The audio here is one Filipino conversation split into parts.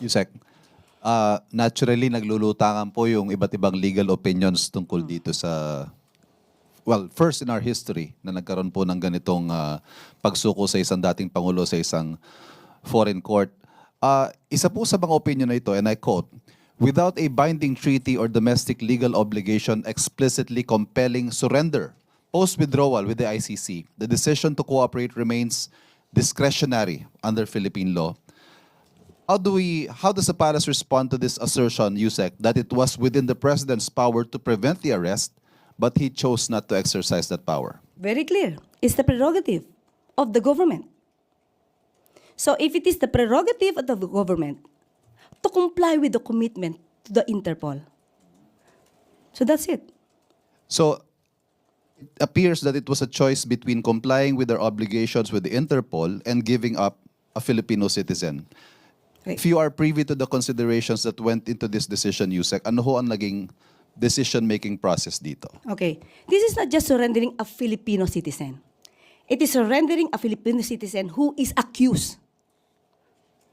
Yusek, ah, naturally naglulutangan po yung iba't ibang legal opinions tungkol dito sa well, first in our history na nagkaroon po ng ganitong ah, pagsuko sa isang dating pangulo sa isang foreign court. Ah, isa po sa mga opinion na ito, and I quote, without a binding treaty or domestic legal obligation explicitly compelling surrender, post-withdrawal with the ICC, the decision to cooperate remains discretionary under Philippine law. How do we how does the palace respond to this assertion, Yusek, that it was within the president's power to prevent the arrest, but he chose not to exercise that power? Very clear. It's the prerogative of the government. So if it is the prerogative of the government to comply with the commitment to the Interpol, so that's it. So it appears that it was a choice between complying with their obligations with the Interpol and giving up a Filipino citizen. If you are privy to the considerations that went into this decision, Yusek, ano ho ang naging decision-making process dito? Okay. This is not just surrendering a Filipino citizen. It is surrendering a Filipino citizen who is accused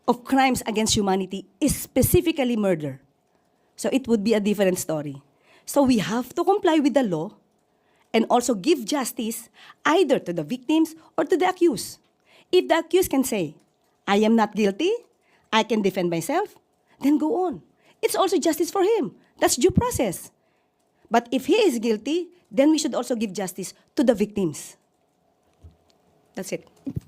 of crimes against humanity, specifically murder. So it would be a different story. So we have to comply with the law and also give justice either to the victims or to the accused. If the accused can say, I am not guilty, I can defend myself, then go on. It's also justice for him. That's due process. But if he is guilty, then we should also give justice to the victims. That's it.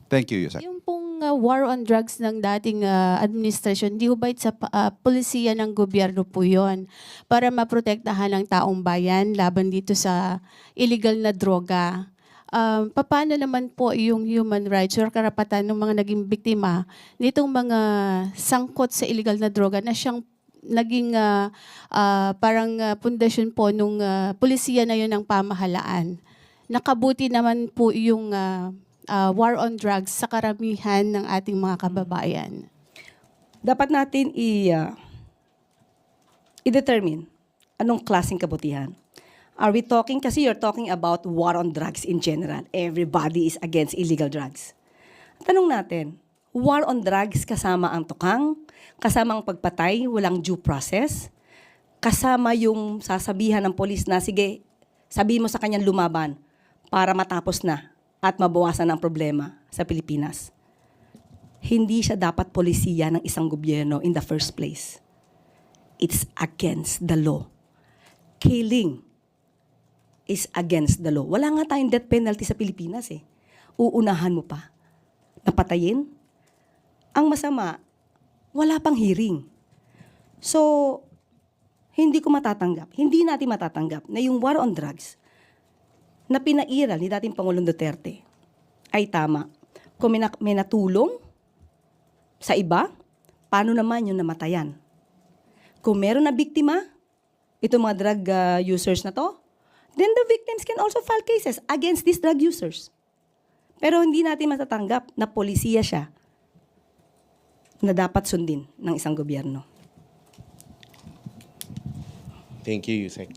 Thank you, Yusek. Yung pong uh, war on drugs ng dating uh, administration, di ba sa uh, polisiya ng gobyerno po yon para maprotektahan ang taong bayan laban dito sa illegal na droga. Um, paano naman po yung human rights or karapatan ng mga naging biktima nitong mga sangkot sa illegal na droga na siyang naging uh, uh, parang uh, pundasyon po nung uh, polisiya na yun ng pamahalaan. Nakabuti naman po yung uh, uh, war on drugs sa karamihan ng ating mga kababayan. Dapat natin i, uh, i-determine anong klaseng kabutihan. Are we talking, kasi you're talking about war on drugs in general. Everybody is against illegal drugs. Tanong natin, war on drugs kasama ang tukang, kasama ang pagpatay, walang due process, kasama yung sasabihan ng polis na, sige, sabihin mo sa kanyang lumaban para matapos na at mabawasan ang problema sa Pilipinas. Hindi siya dapat polisiya ng isang gobyerno in the first place. It's against the law. Killing is against the law. Wala nga tayong death penalty sa Pilipinas eh. Uunahan mo pa. Napatayin? Ang masama, wala pang hearing. So, hindi ko matatanggap, hindi natin matatanggap na yung war on drugs na pinairal ni dating Pangulong Duterte ay tama. Kung may, na- may natulong sa iba, paano naman yung namatayan? Kung meron na biktima, itong mga drug uh, users na to, then the victims can also file cases against these drug users. Pero hindi natin matatanggap na polisiya siya na dapat sundin ng isang gobyerno. Thank you, Yusek.